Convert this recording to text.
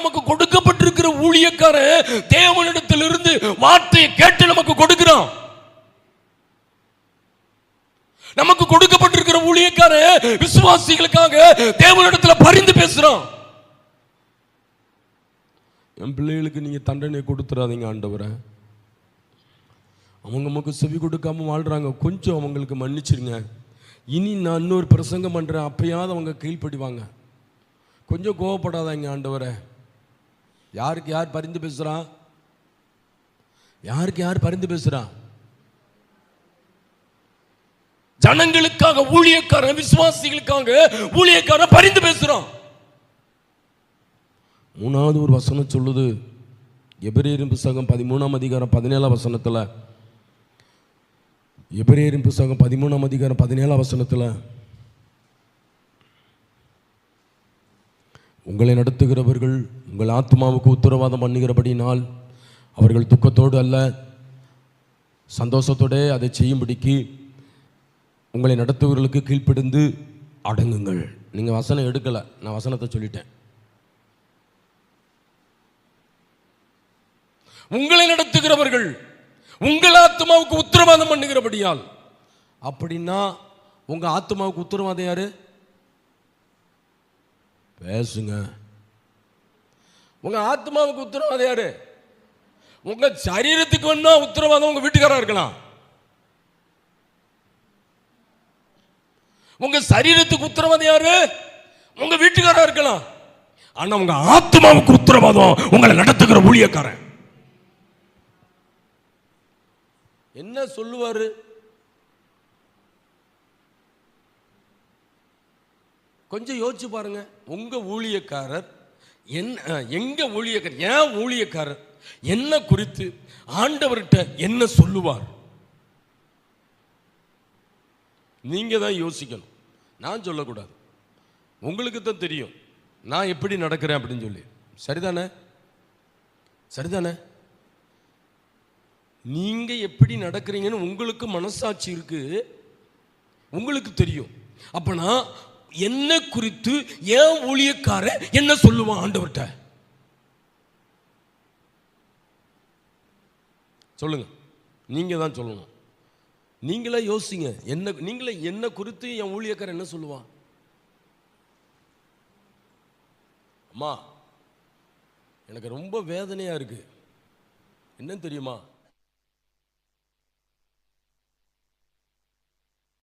நமக்கு கொடுக்கப்பட்டிருக்கிற ஊழியக்காரன் தேவனிடத்திலிருந்து வார்த்தையை கேட்டு நமக்கு கொடுக்கிறான். நமக்கு கொடுக்கப்பட்டிருக்கிற ஊழியக்காரன் விசுவாசிகளுக்காக தேவனிடத்தில் பரிந்து பேசுறான். என் பிள்ளைகளுக்கு நீங்க தண்டனை கொடுத்துறாதீங்க ஆண்டவரை. அவங்க நமக்கு செவி கொடுக்காம வாழ்றாங்க. கொஞ்சம் அவங்களுக்கு மன்னிச்சிருங்க. இனி நான் இன்னொரு பிரசங்கம் பண்றேன். அப்பயாவது அவங்க கீழ்ப்படிவாங்க. கொஞ்சம் கோவப்படாதாங்க ஆண்டவரை. யாருக்கு யார் பரிந்து பேசுறா யாருக்கு யார் பரிந்து பேசுறா ஜனங்களுக்காக ஊழியக்காரன் விசுவாசிகளுக்காக ஊழியக்காரன் பரிந்து பேசுறான். மூணாவது ஒரு வசனம் சொல்லுது. எபிரேயரின் புஸ்தகம் பதிமூணாம் அதிகாரம் பதினேழாம் வசனத்தில். எபிரேயரின் புஸ்தகம் பதிமூணாம் அதிகாரம் பதினேழாம் வசனத்தில். உங்களை நடத்துகிறவர்கள் உங்கள் ஆத்மாவுக்கு உத்தரவாதம் பண்ணுகிறபடினால் அவர்கள் துக்கத்தோடு அல்ல சந்தோஷத்தோட அதை செய்யும்படிக்கு உங்களை நடத்துவர்களுக்கு கீழ்ப்படிந்து அடங்குங்கள். நீங்கள் வசனம் எடுக்கலை நான் வசனத்தை சொல்லிட்டேன். உங்களை நடத்துகிறவர்கள் உங்கள் ஆத்மாவுக்கு உத்தரவாதம் பண்ணுகிறபடியால் அப்படின்னா உங்கள் ஆத்மாவுக்கு உத்தரவாதம் யாரு? பேசுங்க. உங்க ஆத்மாவுக்கு உத்தரவாதம் யாரு? உங்க சரீரத்துக்கு வேணா உத்தரவாதம் உங்க வீட்டுக்காரா இருக்கலாம். உங்க சரீரத்துக்கு உத்தரவாதம் யாரு? உங்க வீட்டுக்காரா இருக்கலாம். ஆனா உங்க ஆத்மாவுக்கு உத்தரவாதம் உங்களை நடத்துகிற ஊழியக்காரன். என்ன சொல்லுவாரு? கொஞ்சம் யோசிச்சு பாருங்க. உங்க ஊழியக்காரர் என்ன எங்க ஊழியக்காரர் ஏன் ஊழியக்காரர் என்ன குறித்து ஆண்டவர்கிட்ட என்ன சொல்லுவார்? நீங்க தான் யோசிக்கணும். நான் சொல்லக்கூடாது. உங்களுக்கு தான் தெரியும். நான் எப்படி நடக்கிறேன் அப்படின்னு சொல்லி. சரிதானே? சரிதானே? நீங்க எப்படி நடக்கிறீங்கன்னு உங்களுக்கு மனசாட்சி இருக்கு. உங்களுக்கு தெரியும். அப்பனா என்ன குறித்து ஏன் ஊழியக்கார என்ன சொல்லுவான் ஆண்டவர்கிட்ட? சொல்லுங்க. நீங்க தான் சொல்லணும். நீங்களே யோசிங்க. என்ன நீங்களே என்ன குறித்து என் ஊழியக்காரன் என்ன சொல்லுவான்? அம்மா எனக்கு ரொம்ப வேதனையா இருக்கு. என்னன்னு தெரியுமா?